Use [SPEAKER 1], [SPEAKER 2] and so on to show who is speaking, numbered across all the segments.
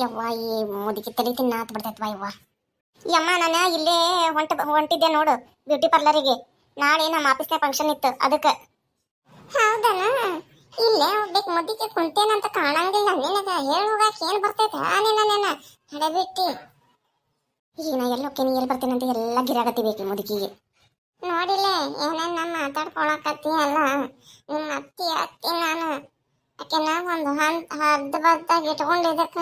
[SPEAKER 1] ಯವ್ವ ಈ ಮುದುಕಿ ತಲೆ ತಿನ್ನಾತ್ ಬಿಡ್ತೈತ್ವ ಯವ್ವ? ಯಮ್ಮ ನಾನು ಇಲ್ಲೇ ಹೊಂಟ ಹೊಂಟಿದ್ದೆ ನೋಡು ಬ್ಯೂಟಿ ಪಾರ್ಲರಿಗೆ ನಾಳೆ ನಮ್ಮ ಆಫೀಸ್ನಾಗ ಫಂಕ್ಷನ್ ಇತ್ತು ಅದಕ್ಕೆ. ಹೌದನ ಇಲ್ಲೇ ಹೋಗ್ಬೇಕು ಮುದಿಕೆ ಕುಂತೇನಂತ ಕಾಣಂಗಿಲ್ಲ ನಿನಗ ಹೇಳಿ ಹೋಗಾಕ ಏನ್ ಬರ್ತೈತೆ? ನಿನ್ನ ನೆನ ಹಡಬಿಟ್ಟಿ ಈಗ ನಾ ಎಲ್ಲಿ ಹೋಗ್ತೀನಿ ಎಲ್ಲಿ ಬರ್ತೀನಿ ಅಂತ ಎಲ್ಲ ಗಿರಾಗತಿ ಬೇಕು ಮುದುಕಿಗೆ ನೋಡಿಲ್ಲ ಏನನ್ನ ಮಾತಾಡ್ಕೊಳಕತ್ತಿ ಅಲ್ಲ. ನಿಮ್ಮ ಅತ್ತಿ ಅತ್ತಿ ನಾನು. ಆಕೆನ ಒಂದು ಹಂತ ಹದ್ದ ಬದ್ದಾಗ ಇಟ್ಕೊಂಡಿದ್ದಕ್ಕ.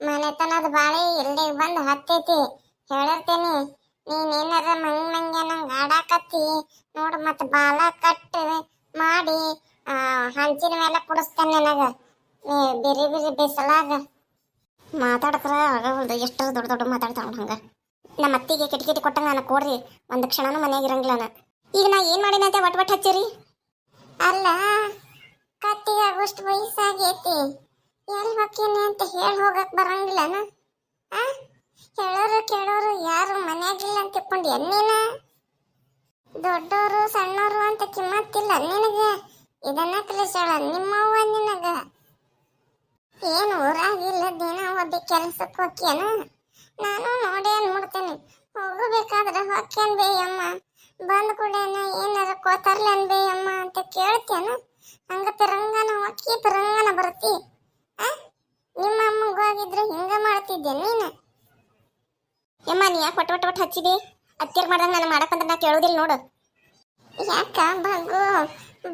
[SPEAKER 1] ಮನೆತನದ ಬಾಳೆ ಇಲ್ಲಿಗೆ ಬಂದು ಹತ್ತೈತಿ. ಹೇಳಿರ್ತೀನಿ ನೀನೇನಾರ ಮಂಗ್ ಮಂಗೆ ನಂಗೆ ಆಡಾಕತ್ತಿ ನೋಡು ಮತ್ತೆ ಬಾಲ ಕಟ್ ಮಾಡಿ ಹಂಚಿನ ಮೇಲೆ ಕುಡಿಸ್ತೇನೆ ನನಗ. ನೀ ಬಿರಿ ಬಿರಿ ಬಿಸಲಾಗ. ಮಾತಾಡಕ್ರ ಆಗವಲ್ದು ಎಷ್ಟು ದೊಡ್ಡ ದೊಡ್ಡ ಮಾತಾಡ್ತಾವ ಹಂಗ. ನಮ್ಮ ಅತ್ತಿಗೆ ಕೆಟ್ಟಿ ಕೊಟ್ಟಂಗ ನಾನು ಕೊಡ್ರಿ ಒಂದು ಕ್ಷಣನೂ ಮನ್ಯಾಗ ಇರಂಗಿಲ್ಲ ಈಗ ನಾ ಏನು ಮಾಡಿನಂತೆ ಒಟ್ ಒಟ್ ಹಚ್ಚಿರಿ? ಅಲ್ಲ ಕತ್ತಿಗೆ ಆಗೋಷ್ಟು ವಯಸ್ಸಾಗೈತಿ. ಎಲ್ಲಿ ಹೋಗ್ತೀನಿ ಅಂತ ಹೇಳಿ ಹೋಗಕ್ ಬರಂಗಿಲ್ಲನ? ಆ? ಹೇಳೋರು ಕೇಳೋರು ಯಾರು ಮನ್ಯಾಗಿಲ್ಲ ಅಂತ ತಿಳ್ಕೊಂಡು ಎನ್ನೀನ ದೊಡ್ಡೋರು ಸಣ್ಣೋರು ಅಂತ ಕಿಮ್ಮತ್ತಿಲ್ಲ ನಿನಗೆ? ಇದನ್ನ ಕಲಿಸೋಳ ನಿಮ್ಮವ್ವ ನಿನಗ? ಏನು ಊರಾಗಿಲ್ಲ ದಿನ ಒಬ್ಬ ಕೆಲ್ಸಕ್ಕೆ ಹೋಗ್ಯಾನ? ನಾನು ನೋಡೇ ನೋಡ್ತೇನೆ ಹೋಗಬೇಕಾದ್ರೆ ಹೊಕ್ಕೇನ್ ಬೇಯಮ್ಮ. ಬಂದ್ ಕೂಡೇನ ಏನಾರ ಕೋತಾರ್ಲೇನ್ ಬೇಯಮ್ಮ ಅಂತ ಕೇಳ್ತೇನ? ಹಂಗ ತಿರಂಗನ ಹೊಕ್ಕಿ ತಿರಂಗನ ಬರ್ತಿ. ನಿಮ್ಮ ಅಮ್ಮಗೋಗಿದ್ರೆ ಹಿಂಗ ಮಾಡ್ತಿದ್ದೆ ನೀನು? ಯಮ್ಮ ನೀ ಯಾಕೆ ಒಟ್ಟು ಒಟ್ಟು ಹಚ್ಚಿದಿ? ಅತ್ತಿಯರ್ ಮಾಡ್ದಂಗ ನಾನು ಮಾಡಕ್ಕಂತ ನಾ ಕೇಳೋದಿಲ್ಲ ನೋಡು. ಯಾಕ ಬಗ್ಗು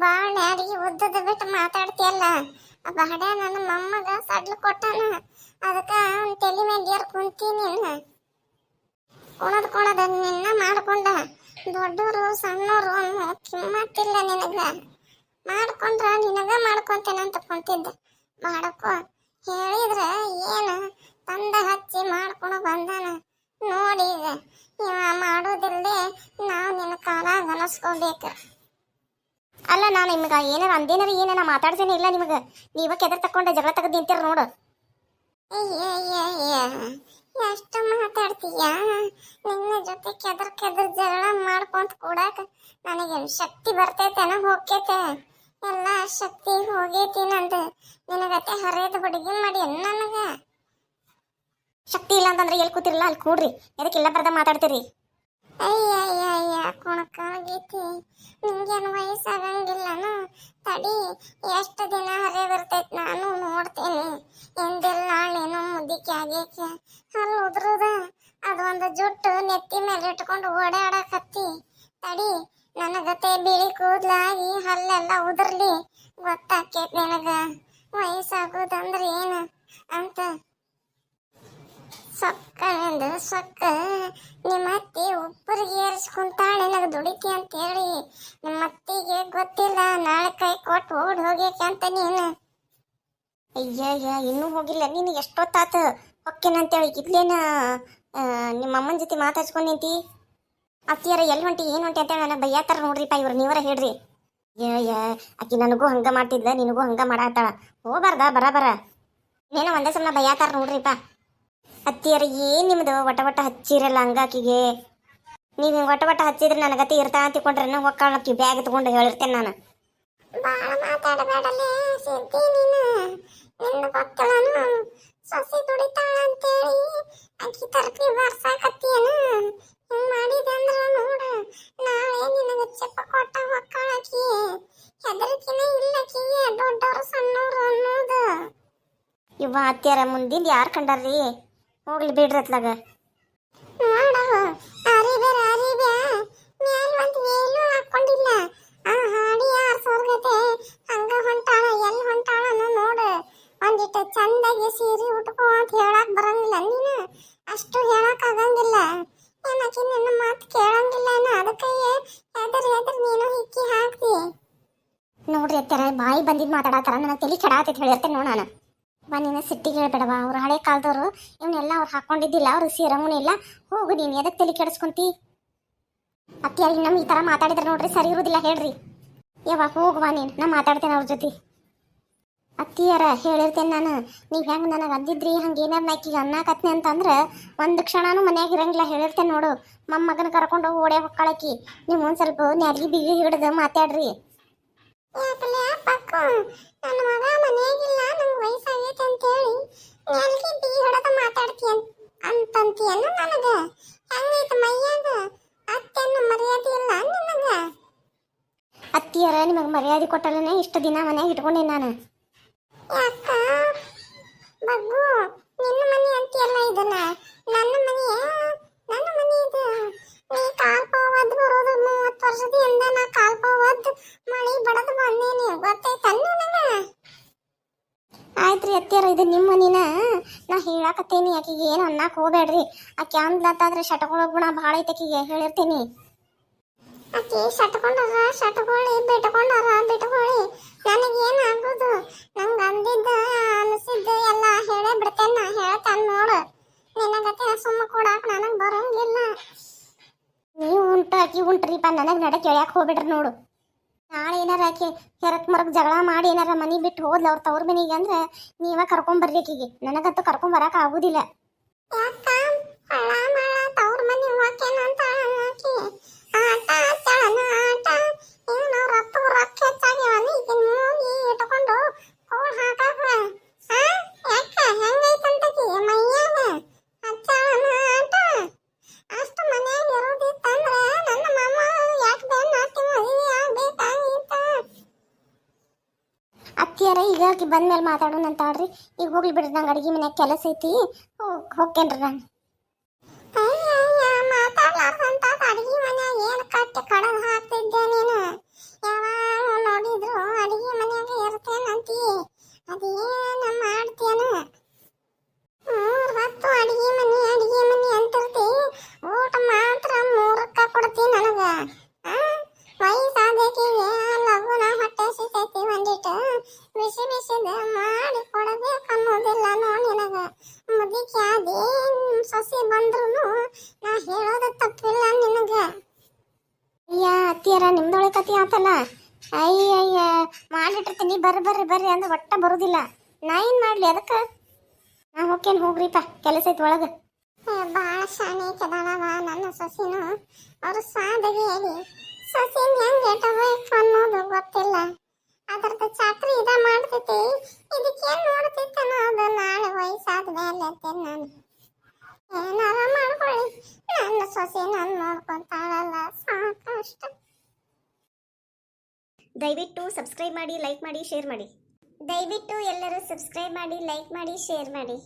[SPEAKER 1] ಬಾಳ ಯಾರಿಗೆ ಉದ್ದದ ಬಿಟ್ಟು ಮಾತಾಡ್ತಿಯಲ್ಲ? ಆ ನನ್ನ ಮಮ್ಮಗ ಸಡ್ಲು ಕೊಟ್ಟಾನ. ಅದಕ್ಕ ಅವ್ನ ತಲೆ ಮೇಲೆ ಯಾರು ಕುಂತೀನಿ ಕುಣದ್ ಕೊಣದ ನಿನ್ನ ಮಾಡ್ಕೊಂಡ. ದೊಡ್ಡೋರು ಸಣ್ಣೋರು ಅನ್ನೋ ಕಿಮ್ಮತ್ತಿಲ್ಲ ನಿನಗ. ಮಾಡ್ಕೊಂಡ್ರ ನಿನಗ ಮಾಡ್ಕೊಂತೇನೆ ಅಂತ ಕುಂತಿದ್ದೆ. ಮಾಡಕ್ಕೋ ಹೇಳಿದ್ರ ಏನು? ತಂದ ಹಚ್ಚಿ ಮಾಡ್ಕೊಂಡು ಬಂದಾನ. ನೋಡಿ ಇವ ಮಾಡೋದಿಲ್ಲದೆ ನಾವು ನಿನ್ನ ಕಾಲ ಗನಸ್ಕೋಬೇಕು ಅಲ್ಲ, ನಾನು ನಿಮ್ಗೆ ಏನಾರ ಅಂದೇನಾರ, ಏನಾರ ಮಾತಾಡ್ತೇನೆ ಇಲ್ಲ ನಿಮಗೆ? ನೀವ ಕೆದರ್ ತಕೊಂಡ ಜಗಳ ತೆಗೆದು ನಿಂತೀರ ನೋಡು. ಎಷ್ಟು ಮಾತಾಡ್ತೀಯ? ನಿನ್ನ ಜೊತೆ ಕೆದರ್ ಕೆದರ್ ಜಗಳ ಮಾಡ್ಕೊಂತ ಕೂಡಕ ನನಗೆ ಶಕ್ತಿ ಬರ್ತೈತೆ ಹೋಗ್ತೈತೆ. ಎಲ್ಲ ಶಕ್ತಿ ಹೋಗೈತಿ ನಂದು ನಿನಗತ್ತೆ ಹರಿಯದ ಹುಡುಗಿ ಮಾಡಿ ನನಗ. ಶಕ್ತಿ ಇಲ್ಲ ಅಂತಂದ್ರೆ ಎಲ್ಲಿ ಕೂತಿರಲ್ಲ ಅಲ್ಲಿ ಕೂಡ್ರಿ. ಎದಕ್ಕೆಲ್ಲ ಬರ್ದ ಮಾತಾಡ್ತೀರಿ? ಅಯ್ಯಯ್ಯಯ್ಯ, ಕುಣಕಾಗೈತಿ. ನಿಂಗೇನು ವಯಸ್ಸಾಗಂಗಿಲ್ಲನು? ತಡಿ, ಎಷ್ಟು ದಿನ ಹರೇ ಬರ್ತೈತಿ ನಾನು ನೋಡ್ತೇನೆ. ಎಂದಿಲ್ಲ ನಾಳೇನು ಮುದಿಕೆ ಆಗೈತೆ ಅಲ್ಲಿ ಉದ್ರದ. ಅದೊಂದು ಜುಟ್ಟು ನೆತ್ತಿ ಮೇಲೆ ಇಟ್ಕೊಂಡು ಓಡಾಡಕತ್ತಿ. ತಡಿ ನನಗತೆ ಬಿಳಿ ಕೂದ್ಲಾಗಿ ಹಲ್ಲೆಲ್ಲ ಉದುರ್ಲಿ. ಗೊತ್ತಾಕೇತ್ ನಿನಗ? ವಯಸ್ಸಾಗೋದಂದ್ರೆ ಏನು ಅಂತ. ಸೊಕ್ಕನೆಂದು ಸೊಕ್ಕ. ನಿಮ್ಮ ಅತ್ತಿ ಒಬ್ಬರಿಗೆ ಏರಿಸ್ಕೊಂತಾಳೆ ನನಗೆ ದುಡಿತಿ ಅಂತ ಹೇಳಿ. ನಿಮ್ಮ ಅತ್ತಿಗೆ ಗೊತ್ತಿಲ್ಲ, ನಾಳೆ ಕೈ ಕೊಟ್ಟು ಓಡ್ ಹೋಗ್ಯಾಕೆ ಅಂತ ನೀನು. ಅಯ್ಯಯ್ಯ, ಇನ್ನೂ ಹೋಗಿಲ್ಲ. ನೀನು ಎಷ್ಟೊತ್ತಾತ? ಹೊಕ್ಕೇನಂತೇಳಿ ಇದ್ಲೇನ ನಿಮ್ಮ ಅಮ್ಮನ ಜೊತೆ ಮಾತಾಡ್ಸ್ಕೊಂಡು ನಿಂತಿ? ಅತ್ತಿಯಾರ ಎಲ್ಲಿ ಹೊಂಟಿ, ಏನು ಹೊಂಟಿ ಅಂತೇಳಿ ನನಗೆ ಬೈಯಾತಾರ ನೋಡ್ರಿಪ್ಪ ಇವ್ರು, ನೀವರ ಹೇಳ್ರಿ. ಅಯ್ಯಯ್ಯ ಅಕ್ಕಿ ನನಗೂ ಹಂಗೆ ಮಾಡ್ತಿದ್ಲ, ನಿನಗೂ ಹಂಗೆ ಮಾಡಾತ್ತಾಳ ಹೋಗ್ಬಾರ್ದ, ಬರ ಬರ. ಏನೋ ಒಂದೇ ಸಲ ಬೈಯಾತಾರ ನೋಡ್ರಿಪ್ಪ. ಅತ್ತಿಯರ ಏನು ನಿಮ್ಮದು ಒಟ ಒಟ ಹಚ್ಚಿರಲ್ಲ ಹಂಗಾಕಿಗೆ? ನೀವು ಹಿಂಗೆ ಒಟ ಒಟ ಹಚ್ಚಿದ್ರೆ ಗತಿ ಇರ್ತಾ ಅಂತಿಕೊಂಡ್ರೆ ಹೊಕ್ಕಾಳಕ್ಕಿ ಬ್ಯಾಗ್ ತಗೊಂಡು ಹೇಳಿರ್ತೇನೆ ನಾನು. ಭಾಳ ಮಾತಾಡಬೇಡಲೇ, ಸಿದ್ದಿ ನೀನು. ನಿನ್ನ ಸೊಸಿ ದುಡಿತಾಳ ಅಕ್ಕಿ ತರಕಿ ಬರ್ಸಾಕತ್ತೀಯನ? ಇವ ಅತ್ಯಾರ ಮುಂದಿಂದ ಯಾರು ಕಂಡಾರ್ರಿ? ಹೋಗ್ಲಿ ಬಿಡ್ರಿ ಅತ್ಲಾಗ. ಒಂದಿಟ್ಟು ಚಂದಾಗಿ ಸೀರೆ ಉಟ್ಕೋ ಅಂತ ಹೇಳಕ್ ಬರಂಗಿಲ್ಲ ನೀನು. ಅಷ್ಟು ಹೇಳಕ್ ಆಗಂಗಿಲ್ಲ. ಏನಕ್ಕೆ ನಿನ್ನ ಮಾತು ಕೇಳಂಗಿಲ್ಲ ಅದಕ್ಕೆ ಹೆದರ್ ಹೆದರ್ ನೀನು ಹಿಕ್ಕಿ ಹಾಕ್ತಿ. ನೋಡ್ರಿ ಅತ್ತರ ಬಾಯಿ ಬಂದಿದ್ ಮಾತಾಡತ್ತಾರ ನನ್ನ ತಲೆ ಕೆಡಾತೈತಿ ಹೇಳಿರ್ತೇನೆ ನೋಡ ನಾನು. ಬಾ, ನೀನು ಸಿಟ್ಟಿಗೆ ಹೇಳ್ಬೇಡವಾ? ಅವ್ರು ಹಳೆ ಕಾಲದವರು. ಇವನ್ನೆಲ್ಲ ಅವ್ರು ಹಾಕೊಂಡಿದ್ದಿಲ್ಲ, ಅವ್ರು ಸೀರಮುನಿ ಇಲ್ಲ. ಹೋಗು ನೀನು ಎದಕ್ಕೆ ತಲೆ ಕೆಡಿಸ್ಕೊಂತಿ? ಅತ್ತಿ, ಅಲ್ಲಿ ನಮ್ಗೆ ಈ ಥರ ಮಾತಾಡಿದ್ರೆ ನೋಡ್ರಿ, ಸರಿ ಇರುವುದಿಲ್ಲ ಹೇಳ್ರಿ. ಯಾವಾಗ ಹೋಗುವ ನೀನು, ನಾ ಮಾತಾಡ್ತೇನೆ ಅವ್ರ ಜೊತೆ. ಅತ್ತಿಯರ ಹೇಳಿರ್ತೇನೆ ನಾನು. ನೀವು ಹೆಂಗೆ ನನಗೆ ಅಂದಿದ್ರಿ, ಹಂಗೆ ಏನಾರು ನಾಕಿಗೆ ಅನ್ನಕತ್ನಿ ಅಂತಂದ್ರೆ ಒಂದು ಕ್ಷಣನೂ ಮನ್ಯಾಗ ಇರಂಗಿಲ್ಲ, ಹೇಳಿರ್ತೇನೆ ನೋಡು. ಮಗನ ಕರ್ಕೊಂಡು ಓಡೇ ಹೊಕ್ಕಾಳಕಿ. ನೀವು ಒಂದು ಸ್ವಲ್ಪ ನೆರಗಿ ಬಿಗಿ ಹಿಡಿದು ಮಾತಾಡ್ರಿ. ಯಾಕಲೆ ಪಕ್ಕು ನನ್ನ ಮಗ ಮನೆಯಾಗಿಲ್ಲ ನಂಗೆ ವಯಸ್ಸಾಗೈತೆ ಅಂತೇಳಿ. ಎಲ್ಲಿ ಬಿ ಹೊಡೆದ ಮಾತಾಡ್ತೀಯ ಅಂತಂತೀಯನ ನನಗೆ? ಹೆಂಗೈತೆ ಮೈಯಾಗ? ಅತ್ತೆನ್ನ ಮರ್ಯಾದೆ ಇಲ್ಲ ನಿನಗೆ? ಅತ್ತಿಯರ ನಿಮಗೆ ಮರ್ಯಾದೆ ಕೊಟ್ಟಲೇನೆ ಇಷ್ಟು ದಿನ ಮನ್ಯಾಗ ಇಟ್ಕೊಂಡೆ ನಾನು. ಯಾಕ? ಬಗ್ಗು ನಿನ್ನ ಮನೆ ಅಂತೀಯಲ್ಲ ಇದನ್ನ? ನನ್ನ ಮನೆ ನನ್ನ ಮನೆ ಇದು ನೀ ಕಾಲ್ಪ ಒದ್ದು ಬರೋದು ಮೂವತ್ತು ವರ್ಷದಿಂದ ನಾ ಕಾಲ್ಪ ಒದ್ದು ಮಳಿ ಬಡದು ಬಂದೇನಿ ಗೊತ್ತೈತ ನಿನಗ ಆಯ್ತ್ರಿ ಅತ್ತಿಯರ ಇದು ನಿಮ್ಮ ಮನಿನ ನಾ ಹೇಳಾಕತ್ತೇನಿ ಆಕಿಗೆ ಏನು ಅನ್ನಕ್ ಹೋಗ್ಬೇಡ್ರಿ. ಆಕೆ ಅಂದ್ಲತ್ತಾದ್ರೆ ಶಟಕೊಳ ಗುಣ ಭಾಳ ಐತೆ ಆಕಿಗೆ, ಹೇಳಿರ್ತೀನಿ. ಆಕೆ ಶಟ್ಕೊಂಡಾರ ಶಟ್ಕೊಳ್ಳಿ ಬಿಟ್ಕೊಂಡಾರ, ಬಿಟ್ಕೊಳ್ಳಿ. ನನಗೇನು ಆಗೋದು? ನಂಗೆ ಅಂದಿದ್ದ, ಅನಿಸಿದ್ದು ಎಲ್ಲ ಹೇಳೇ ಬಿಡ್ತೇನೆ ನಾ, ಹೇಳ್ತಾನೆ ನೋಡು. ನಿನಗತೆ ಸುಮ್ಮ ಕೊಡಾಕ ನನಗೆ ಬರಂಗಿಲ್ಲ. ನೀವು ಉಂಟು ಆಕಿ, ಉಂಟ್ರಿಪ್ಪ, ನನಗೆ ನಡೆ ಕೇಳ್ಯಾಕ ಹೋಗ್ಬಿಡ್ರಿ ನೋಡು. ನಾಳೆ ಏನಾರ ಆಕೆ ಹೆರಕ್ ಮರಕ್ ಜಗಳ ಮಾಡಿ ಏನಾರ ಮನಿ ಬಿಟ್ಟು ಹೋದ್ಲ ಅವ್ರ ತವ್ರ ಮನೆಗೆ ಅಂದ್ರೆ ನೀವ ಕರ್ಕೊಂಡ್ ಬರ್ರಿ ಆಕಿಗೆ ನನಗಂತೂ ಕರ್ಕೊಂಡ್ ಬರಾಕ ಆಗುದಿಲ್ಲ. ಈಗ ಆಕಿ ಬಂದ್ಮೇಲೆ ಮಾತಾಡೋಣ ಅಂತ ಆಡ್ರಿ ಈಗ ಹೋಗ್ಲಿ ಬಿಡ್ರಿ, ನಂಗೆ ಅಡಿಗೆ ಮನ್ಯಾಗ ಕೆಲಸ ಐತಿ. ಹೋಗ್ ಹೋಗ್ತೇನ್ರಿ ನಾನು. ಮಾತಾಡ್ಲಾರ್ದಂತ ಅಡಿಗೆ ಮನ್ಯಾಗ ಏನು ಕಟ್ಟಿ ಕಡದ್? ಅದೇನ್ ಸೊಸಿ ಬಂದ್ರು ನಾ ಹೇಳೋದ ತಪ್ಪಿಲ್ಲ ನಿನಗ? ಅಯ್ಯ, ಅತ್ತಿಯರ ನಿಮ್ದೊಳಗೆ ಕತಿ ಆತಲ್ಲ? ಅಯ್ಯ ಅಯ್ಯ ಮಾಡಿಟ್ಟಿರ್ತೀನಿ ಬರ್ರಿ ಬರ್ರಿ ಬರ್ರಿ ಅಂದ್ರೆ ಒಟ್ಟ ಬರುದಿಲ್ಲ. ನಾ ಏನ್ ಮಾಡ್ಲಿ ಅದಕ್ಕ? ನಾ ಹೋಗ್ತೇನೆ ಹೋಗ್ರಿಪ್ಪ ಕೆಲಸ ಐತಿ ಒಳಗ. ಭಾಳ ಶಾಣೆ ಕೆದಾಳವ ನನ್ನ ಸೊಸಿನು. ಅವ್ರು ಸಾಧಗಿ ಹೇಳಿ ಸೊಸಿನ ಹೆಂಗ್ ಇಟ್ಕೋಬೇಕು ಅನ್ನೋದು ಗೊತ್ತಿಲ್ಲ. ಅದ್ರದ್ದು ಚಾಕ್ರಿ ಇದ ಮಾಡ್ತೈತಿ. ಇದಕ್ಕೇನ್ ನೋಡ್ತೈತನ ಅದು ನಾಳೆ ವಯಸ್ಸಾದ ಮೇಲೆ ನಾನು. ಏನಾರ ಮಾಡ್ಕೊಳ್ಳಿ. ನನ್ನ ಸೊಸೆ ನಾನು ನೋಡ್ಕೊಂತಾಳಲ್ಲ ಸಾಕಷ್ಟ.
[SPEAKER 2] ದಯವಿಟ್ಟು ಸಬ್ಸ್ಕ್ರೈಬ್ ಮಾಡಿ ಲೈಕ್ ಮಾಡಿ ಶೇರ್ ಮಾಡಿ.
[SPEAKER 1] ದಯವಿಟ್ಟು ಎಲ್ಲರೂ ಸಬ್ಸ್ಕ್ರೈಬ್ ಮಾಡಿ ಲೈಕ್ ಮಾಡಿ ಶೇರ್ ಮಾಡಿ.